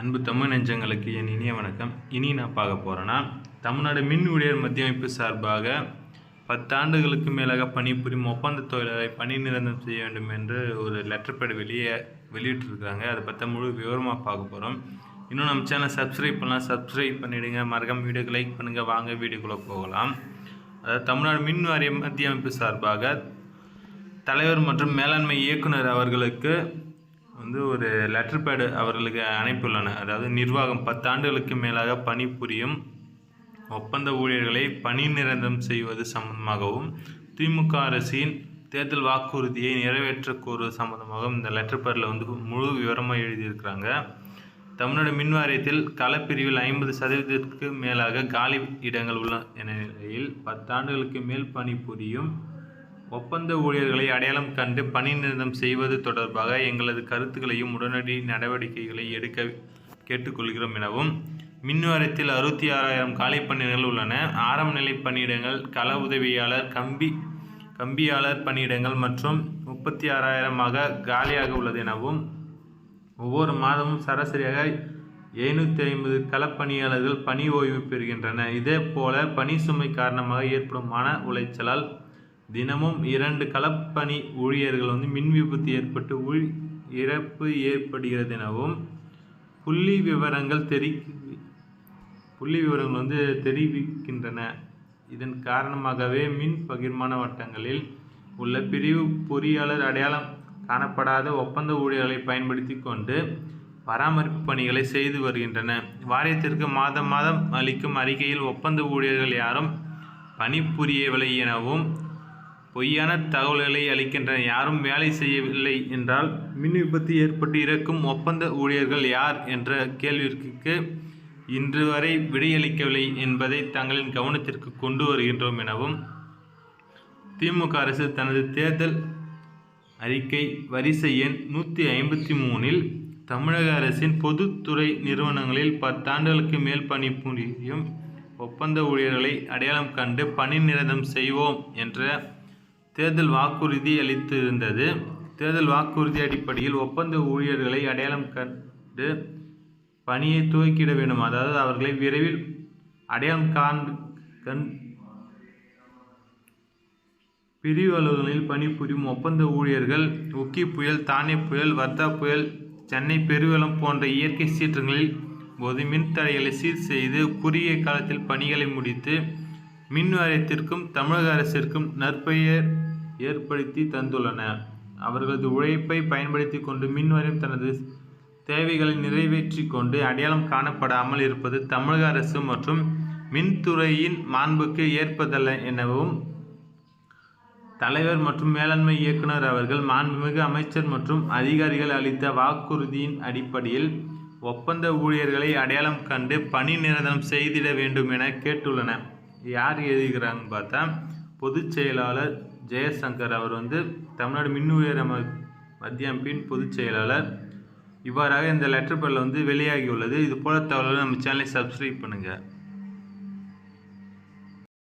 அன்பு தமிழ் நெஞ்சங்களுக்கு என் இனிய வணக்கம். இனி நான் பார்க்க போகிறேன்னா தமிழ்நாடு மின் ஊழியர் மத்திய அமைப்பு சார்பாக பத்தாண்டுகளுக்கு மேலாக பணிபுரியும் ஒப்பந்த தொழிலாளரை பணி நிரந்தரம் செய்ய வேண்டும் என்று ஒரு லெட்டர் பேட் வெளியே வெளியிட்டிருக்காங்க அதை பற்றி முழு விவரமாக பார்க்க போகிறோம் இன்னும் நம்ம சேனலை சப்ஸ்கிரைப் பண்ணலாம் சப்ஸ்கிரைப் பண்ணிவிடுங்க மறக்காம வீடியோக்கு லைக் பண்ணுங்கள் வாங்க வீடியோக்குள்ளே போகலாம். அதாவது தமிழ்நாடு மின் வாரிய மத்திய அமைப்பு சார்பாக தலைவர் மற்றும் மேலாண்மை இயக்குனர் அவர்களுக்கு வந்து ஒரு லெட்டர் பேடு அவர்களுக்கு அனுப்பியுள்ளன. அதாவது நிர்வாகம் பத்தாண்டுகளுக்கு மேலாக பணிபுரியும் ஒப்பந்த ஊழியர்களை பணி நிரந்தரம் செய்வது சம்பந்தமாகவும் திமுக அரசின் தேர்தல் வாக்குறுதியை நிறைவேற்ற கோருவது சம்பந்தமாகவும் இந்த லெட்டர் பேரில் வந்து முழு விவரமாக எழுதியிருக்கிறாங்க. தமிழ்நாடு மின் வாரியத்தில் களப்பிரிவில் ஐம்பது சதவீதத்திற்கு மேலாக காலி இடங்கள் உள்ள நிலையில் பத்தாண்டுகளுக்கு மேல் பணிபுரியும் ஒப்பந்த ஊழியர்களை அடையாளம் கண்டு பணி நிறுத்தம் செய்வது தொடர்பாக எங்களது கருத்துக்களையும் உடனடி நடவடிக்கைகளை எடுக்க கேட்டுக்கொள்கிறோம் எனவும் மின்வாரத்தில் அறுபத்தி ஆறாயிரம் காலி பணியிடங்கள் உள்ளன. ஆரம்ப நிலை பணியிடங்கள் கள உதவியாளர் கம்பி கம்பியாளர் பணியிடங்கள் மற்றும் முப்பத்தி ஆறாயிரமாக காலியாக உள்ளது எனவும் ஒவ்வொரு மாதமும் சராசரியாக எழுநூற்றி ஐம்பது களப்பணியாளர்கள் பணி ஓய்வு பெறுகின்றன இதே போல பணி சுமை காரணமாக ஏற்படும் மன உளைச்சலால் தினமும் இரண்டு களப்பணி ஊழியர்கள் வந்து மின் விபத்து ஏற்பட்டு உள் இறப்பு ஏற்படுகிறது எனவும் புள்ளி விவரங்கள் தெரி புள்ளி விவரங்கள் வந்து தெரிவிக்கின்றன. இதன் காரணமாகவே மின் பகிர்மான வட்டங்களில் உள்ள பிரிவு பொறியாளர் அடையாளம் காணப்படாத ஒப்பந்த ஊழியர்களை பயன்படுத்தி கொண்டு பராமரிப்பு பணிகளை செய்து வருகின்றன. வாரியத்திற்கு மாதம் மாதம் அளிக்கும் அறிக்கையில் ஒப்பந்த ஊழியர்கள் யாரும் பணிபுரியவில்லை எனவும் பொய்யான தகவல்களை அளிக்கின்றன யாரும் வேலை செய்யவில்லை என்றால் மின் விபத்து ஏற்பட்டு இறக்கும் ஒப்பந்த ஊழியர்கள் யார் என்ற கேள்விக்கு இன்று வரை விடையளிக்கவில்லை என்பதை தங்களின் கவனத்திற்கு கொண்டு வருகின்றோம் எனவும் திமுக அரசு தனது தேர்தல் அறிக்கை வரிசை எண் நூற்றி ஐம்பத்தி மூணில் தமிழக அரசின் பொதுத்துறை நிறுவனங்களில் பத்தாண்டுகளுக்கு மேல் பணிபுரியும் ஒப்பந்த ஊழியர்களை அடையாளம் கண்டு பணி நிரந்தரம் செய்வோம் என்ற தேர்தல் வாக்குறுதி அளித்திருந்தது. தேர்தல் வாக்குறுதி அடிப்படையில் ஒப்பந்த ஊழியர்களை அடையாளம் கண்டு பணியை துவக்கிட வேண்டும். அதாவது அவர்களை விரைவில் அடையாளம் காண் கண் பிரிவு அலுவலகங்களில் பணிபுரியும் ஒப்பந்த ஊழியர்கள் உக்கி புயல் தானே புயல் வர்தா புயல் சென்னை பெருவெள்ளம் போன்ற இயற்கை சீற்றங்களில் போது மின்தடைகளை சீர் செய்து குறுகிய காலத்தில் பணிகளை முடித்து மின் வாரியத்திற்கும் தமிழக அரசிற்கும் நற்பெயர் ஏற்படுத்தி தந்துள்ளன அவர்களது உழைப்பை பயன்படுத்தி கொண்டு மின் வாரியம் தனது தேவைகளை நிறைவேற்றி கொண்டு அடையாளம் காணப்படாமல் இருப்பது தமிழக அரசு மற்றும் மின்துறையின் மாண்புக்கு ஏற்பதல்ல எனவும் தலைவர் மற்றும் மேலாண்மை இயக்குனர் அவர்கள் மாண்புமிகு அமைச்சர் மற்றும் அதிகாரிகள் அளித்த வாக்குறுதியின் அடிப்படையில் ஒப்பந்த ஊழியர்களை அடையாளம் கண்டு பணி நிரந்தரம் செய்திட வேண்டும் என கேட்டுள்ளன யார் எழுதிக்கிறாங்கன்னு பார்த்தா பொதுச் செயலாளர் ஜெயசங்கர் அவர் வந்து தமிழ்நாடு மின் ஊழியர் அம மத்திய அமைப்பின் பொதுச் செயலாளர். இவ்வாறாக இந்த லெட்டர் பேரில் வந்து வெளியாகியுள்ளது. இது போல தகவல்கள் நம்ம சேனலை சப்ஸ்கிரைப் பண்ணுங்கள்